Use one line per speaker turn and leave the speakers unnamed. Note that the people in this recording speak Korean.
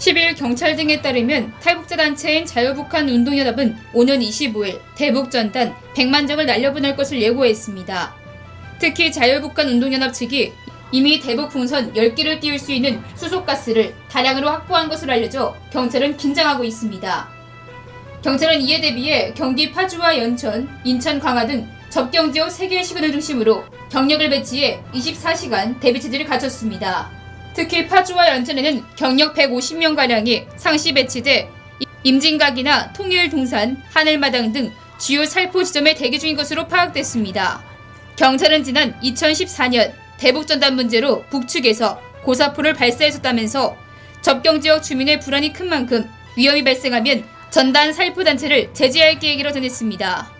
10일 경찰 등에 따르면 탈북자 단체인 자유북한 운동연합은 오는 25일 대북 전단 100만 장을 날려보낼 것을 예고했습니다. 특히 자유북한 운동연합 측이 이미 대북 풍선 10개를 띄울 수 있는 수소가스를 다량으로 확보한 것으로 알려져 경찰은 긴장하고 있습니다. 경찰은 이에 대비해 경기 파주와 연천, 인천 강화 등 접경 지역 3개의 시군을 중심으로 경력을 배치해 24시간 대비 체제를 갖췄습니다. 특히 파주와 연천에는 경력 150명가량이 상시 배치돼 임진각이나 통일 동산, 하늘마당 등 주요 살포 지점에 대기 중인 것으로 파악됐습니다. 경찰은 지난 2014년 대북 전단 문제로 북측에서 고사포를 발사했었다면서 접경 지역 주민의 불안이 큰 만큼 위험이 발생하면 전단 살포 단체를 제재할 계획이라 전했습니다.